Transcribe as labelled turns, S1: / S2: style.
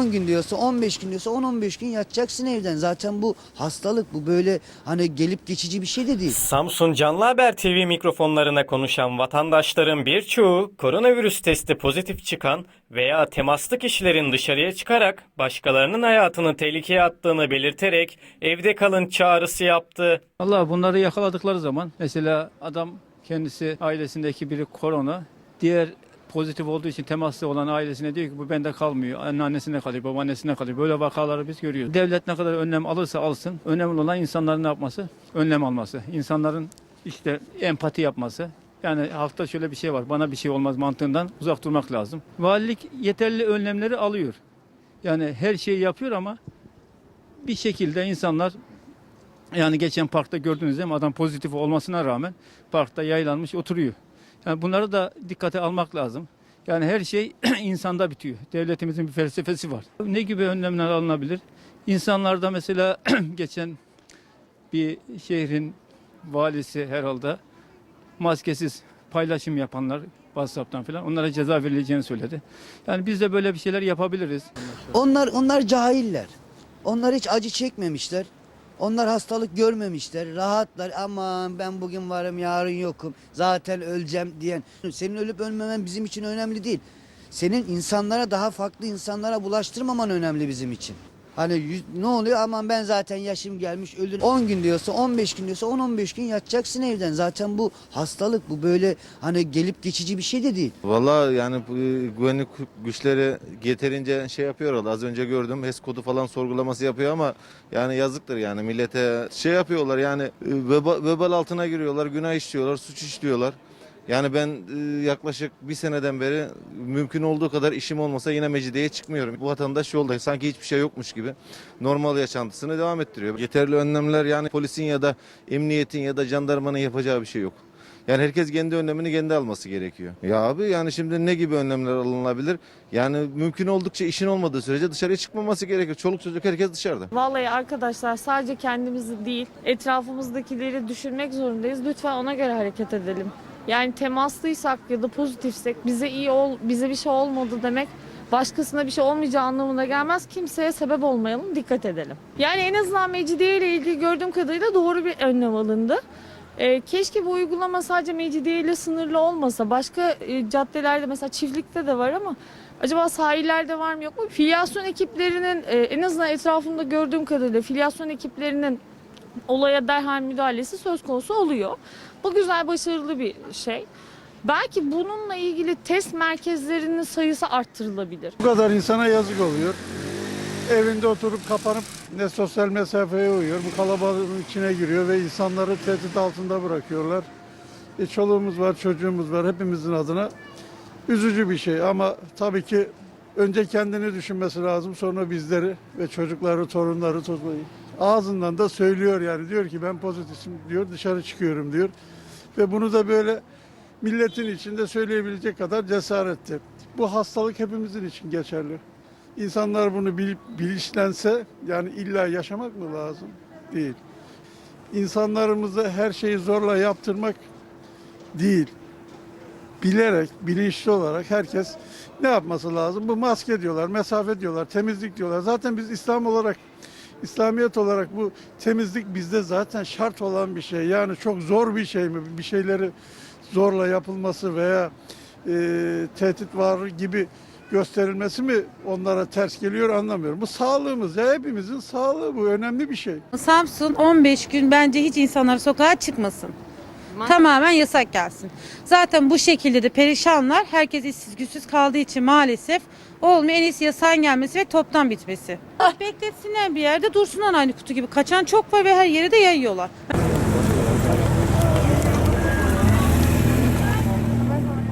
S1: 10 gün diyorsa 15 gün diyorsa 10-15 gün yatacaksın evden. Zaten bu hastalık bu böyle hani gelip geçici bir şey de değil.
S2: Samsun Canlı Haber TV mikrofonlarına konuşan vatandaşların birçoğu koronavirüs testi pozitif çıkan veya temaslı kişilerin dışarıya çıkarak başkalarının hayatını tehlikeye attığını belirterek evde kalın çağrısı yaptı.
S3: Allah bunları yakaladıkları zaman mesela adam kendisi ailesindeki biri korona, diğer pozitif olduğu için temaslı olan ailesine diyor ki bu bende kalmıyor. Anneannesine kalıyor, babaannesine kalıyor. Böyle vakaları biz görüyoruz. Devlet ne kadar önlem alırsa alsın, önemli olan insanların ne yapması? Önlem alması. İnsanların işte empati yapması. Yani halkta şöyle bir şey var, bana bir şey olmaz mantığından uzak durmak lazım. Valilik yeterli önlemleri alıyor. Yani her şeyi yapıyor ama bir şekilde insanlar yani geçen parkta gördünüz değil mi? Adam pozitif olmasına rağmen parkta yaylanmış oturuyor. Yani bunları da dikkate almak lazım. Yani her şey insanda bitiyor. Devletimizin bir felsefesi var. Ne gibi önlemler alınabilir? İnsanlarda mesela geçen bir şehrin valisi herhalde maskesiz paylaşım yapanlar WhatsApp'tan falan onlara ceza verileceğini söyledi. Yani biz de böyle bir şeyler yapabiliriz.
S1: Onlar onlar cahiller. Onlar hiç acı çekmemişler. Onlar hastalık görmemişler. Rahatlar. Aman ben bugün varım yarın yokum. Zaten öleceğim diyen. Senin ölüp ölmemen bizim için önemli değil. Senin insanlara daha farklı insanlara bulaştırmaman önemli bizim için. Hani yüz- ne oluyor aman ben zaten yaşım gelmiş ölür. 10 gün diyorsa 15 gün diyorsa 10-15 gün yatacaksın evden. Zaten bu hastalık bu böyle hani gelip geçici bir şey de değil.
S4: Valla yani bu, e, güvenlik güçleri yeterince şey yapıyorlar. Az önce gördüm HES kodu falan sorgulaması yapıyor ama yani yazıktır yani millete şey yapıyorlar yani e, veba, vebal altına giriyorlar, günah işliyorlar, suç işliyorlar. Yani ben e, yaklaşık bir seneden beri mümkün olduğu kadar işim olmasa yine mecidiyeye çıkmıyorum. Bu vatandaş yolda sanki hiçbir şey yokmuş gibi normal yaşantısını devam ettiriyor. Yeterli önlemler yani polisin ya da emniyetin ya da jandarmanın yapacağı bir şey yok. Yani herkes kendi önlemini kendi alması gerekiyor. Ya abi yani şimdi ne gibi önlemler alınabilir? Yani mümkün oldukça işin olmadığı sürece dışarıya çıkmaması gerekiyor. Çoluk çocuk herkes dışarıda.
S5: Vallahi arkadaşlar sadece kendimizi değil etrafımızdakileri düşünmek zorundayız. Lütfen ona göre hareket edelim. Yani temaslıysak ya da pozitifsek bize iyi ol, bize bir şey olmadı demek başkasına bir şey olmayacağı anlamına gelmez. Kimseye sebep olmayalım, dikkat edelim. Yani en azından Mecidiye ile ilgili gördüğüm kadarıyla doğru bir önlem alındı. Ee, keşke bu uygulama sadece Mecidiye ile sınırlı olmasa. Başka e, caddelerde mesela çiftlikte de var ama acaba sahillerde var mı yok mu? Filyasyon ekiplerinin e, en azından etrafımda gördüğüm kadarıyla filyasyon ekiplerinin olaya derhal müdahalesi söz konusu oluyor. Bu güzel, başarılı bir şey. Belki bununla ilgili test merkezlerinin sayısı arttırılabilir.
S6: Bu kadar insana yazık oluyor. Evinde oturup kapanıp ne sosyal mesafeye uyuyor. Bu kalabalığın içine giriyor ve insanları tehdit altında bırakıyorlar. E, çoluğumuz var, çocuğumuz var hepimizin adına. Üzücü bir şey ama tabii ki önce kendini düşünmesi lazım sonra bizleri ve çocukları, torunları toplayın. Ağzından da söylüyor yani diyor ki ben pozitifim diyor dışarı çıkıyorum diyor. Ve bunu da böyle milletin içinde söyleyebilecek kadar cesaretli. Bu hastalık hepimizin için geçerli. İnsanlar bunu bilip bilinçlense yani illa yaşamak mı lazım? Değil. İnsanlarımıza her şeyi zorla yaptırmak değil. Bilerek, bilinçli olarak herkes ne yapması lazım? Bu maske diyorlar, mesafe diyorlar, temizlik diyorlar. Zaten biz İslam olarak, İslamiyet olarak bu temizlik bizde zaten şart olan bir şey. Yani çok zor bir şey mi? Bir şeyleri zorla yapılması veya e, tehdit var gibi gösterilmesi mi onlara ters geliyor anlamıyorum. Bu sağlığımız ya hepimizin sağlığı bu önemli bir şey.
S7: Samsun 15 gün bence hiç insanlar sokağa çıkmasın. Tamamen yasak gelsin. Zaten bu şekilde de perişanlar. Herkes işsiz güçsüz kaldığı için maalesef olmuyor. En iyisi yasağın gelmesi ve toptan bitmesi. Ah bekletsinler bir yerde dursunlar aynı kutu gibi. Kaçan çok var ve her yere de yayıyorlar.